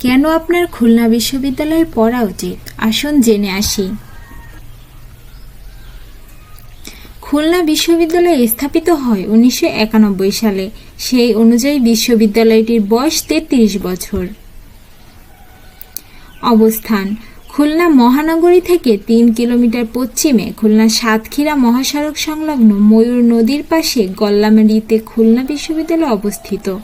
কেন আপনার খুলনা বিশ্ববিদ্যালয়ে পড়া উচিত? আসুন জেনে আসি। খুলনা বিশ্ববিদ্যালয় স্থাপিত হয় উনিশশো একানব্বই সালে। সেই অনুযায়ী বিশ্ববিদ্যালয়টির বয়স তেত্রিশ বছর। অবস্থান, খুলনা মহানগরী থেকে তিন কিলোমিটার পশ্চিমে খুলনা সাতক্ষীরা মহাসড়ক সংলগ্ন ময়ূর নদীর পাশে গল্লামারিতে খুলনা বিশ্ববিদ্যালয় অবস্থিত।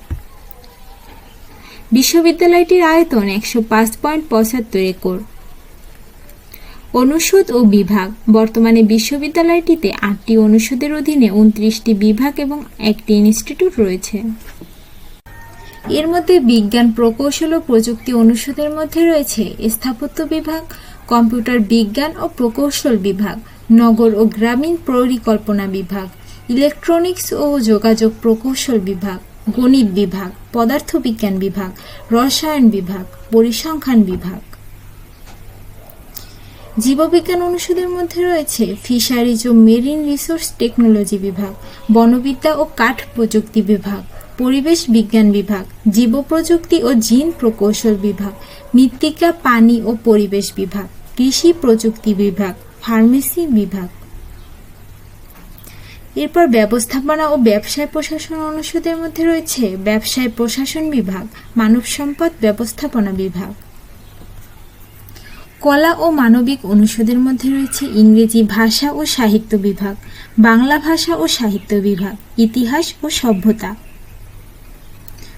বিশ্ববিদ্যালয়টির আয়তন একশো পাঁচ পয়েন্ট পঁচাত্তর একর। অনুষদ ও বিভাগ। বর্তমানে বিশ্ববিদ্যালয়টিতে আটটি অনুষদের অধীনে উনত্রিশটি বিভাগ এবং একটি ইনস্টিটিউট রয়েছে। এর মধ্যে বিজ্ঞান, প্রকৌশল ও প্রযুক্তি অনুষদের মধ্যে রয়েছে স্থাপত্য বিভাগ, কম্পিউটার বিজ্ঞান ও প্রকৌশল বিভাগ, নগর ও গ্রামীণ পরিকল্পনা বিভাগ, ইলেকট্রনিক্স ও যোগাযোগ প্রকৌশল বিভাগ। গণিত বিভাগ, পদার্থবিজ্ঞান বিভাগ, রসায়ন বিভাগ, পরিসংখ্যান বিভাগ। জীববিজ্ঞান অনুষদের মধ্যে রয়েছে ফিশারিজ ও মেরিন রিসোর্স টেকনোলজি বিভাগ, বনবিদ্যা ও কাঠ প্রযুক্তি বিভাগ, পরিবেশ বিজ্ঞান বিভাগ জীব প্রযুক্তি ও জিন প্রকৌশল বিভাগ, মৃত্তিকা, পানি ও পরিবেশ বিভাগ, কৃষি প্রযুক্তি বিভাগ, ফার্মেসি বিভাগ। এরপর ব্যবস্থাপনা ও ব্যবসায় প্রশাসন অনুষদের মধ্যে রয়েছে ব্যবসায় প্রশাসন বিভাগ, মানব সম্পদ ব্যবস্থাপনা বিভাগ। কলা ও মানবিক অনুষদের মধ্যে রয়েছে ইংরেজি ভাষা ও সাহিত্য বিভাগ, বাংলা ভাষা ও সাহিত্য বিভাগ, ইতিহাস ও সভ্যতা।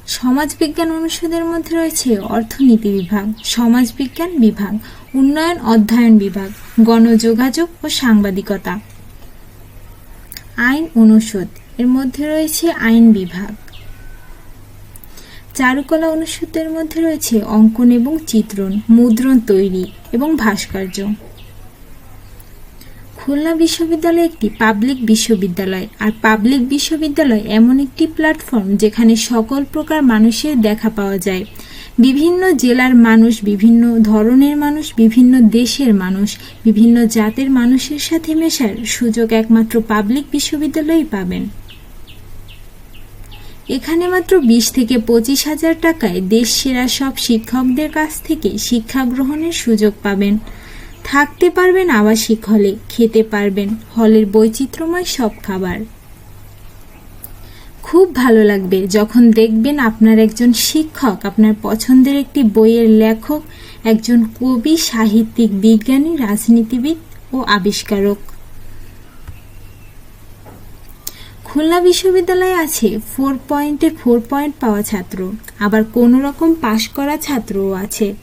সমাজবিজ্ঞান অনুষদের মধ্যে রয়েছে অর্থনীতি বিভাগ, সমাজবিজ্ঞান বিভাগ, উন্নয়ন অধ্যয়ন বিভাগ, গণযোগাযোগ ও সাংবাদিকতা। আইন অনুষদ। এর মধ্যে রয়েছে আইন বিভাগ। চারুকলা অনুষদের মধ্যে রয়েছে অঙ্কন এবং চিত্রণ, মুদ্রণ তৈরি এবং ভাস্কর্য। খুলনা বিশ্ববিদ্যালয় একটি পাবলিক বিশ্ববিদ্যালয়, আর পাবলিক বিশ্ববিদ্যালয় এমন একটি প্ল্যাটফর্ম যেখানে সকল প্রকার মানুষের দেখা পাওয়া যায়। বিভিন্ন জেলার মানুষ, বিভিন্ন ধরনের মানুষ, বিভিন্ন দেশের মানুষ, বিভিন্ন জাতের মানুষের সাথে মেশার সুযোগ একমাত্র পাবলিক বিশ্ববিদ্যালয়েই পাবেন। এখানে মাত্র বিশ থেকে পঁচিশ হাজার টাকায় দেশ সেরা সব শিক্ষকদের কাছ থেকে শিক্ষা গ্রহণের সুযোগ পাবেন। থাকতে পারবেন আবাসিক হলে, খেতে পারবেন, হলের বৈচিত্র্যময় সব খাবার। খুব ভালো লাগবে যখন দেখবেন আপনার একজন শিক্ষক, আপনার পছন্দের একটি বইয়ের লেখক, একজন কবি, সাহিত্যিক, বিজ্ঞানী, রাজনীতিবিদ ও আবিষ্কারক। খুলনা বিশ্ববিদ্যালয়ে আছে ফোর পয়েন্টে ফোর পয়েন্ট পাওয়া ছাত্র। আবার কোনো রকম পাশ করা ছাত্রও আছে।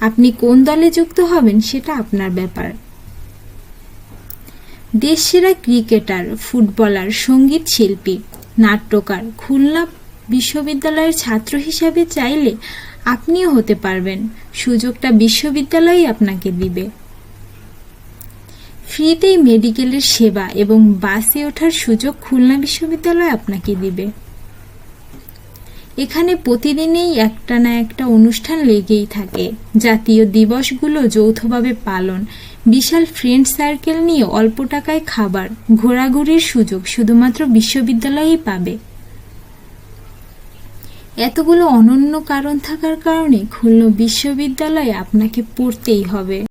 আপনি কোন দলে যুক্ত হবেন সেটা আপনার ব্যাপার। দেশ সেরা ক্রিকেটার, ফুটবলার, সংগীত শিল্পী নাট্যকার। খুলনা বিশ্ববিদ্যালয়ের ছাত্র হিসাবে চাইলে আপনিও হতে পারবেন। সুযোগটা বিশ্ববিদ্যালয়ই আপনাকে দিবে। ফ্রিতেই মেডিকেলের সেবা এবং বাসে ওঠার সুযোগ খুলনা বিশ্ববিদ্যালয় আপনাকে দিবে। এখানে প্রতিদিনেই একটা না একটা অনুষ্ঠান লেগেই থাকে। জাতীয় দিবসগুলো যৌথভাবে পালন। বিশাল ফ্রেন্ড সার্কেল নিয়ে অল্প টাকায় খাবার, ঘোরাঘুরির সুযোগ শুধুমাত্র বিশ্ববিদ্যালয়েই পাবে। এতগুলো অনন্য কারণ থাকার কারণে খুলনা বিশ্ববিদ্যালয়ে আপনাকে পড়তেই হবে।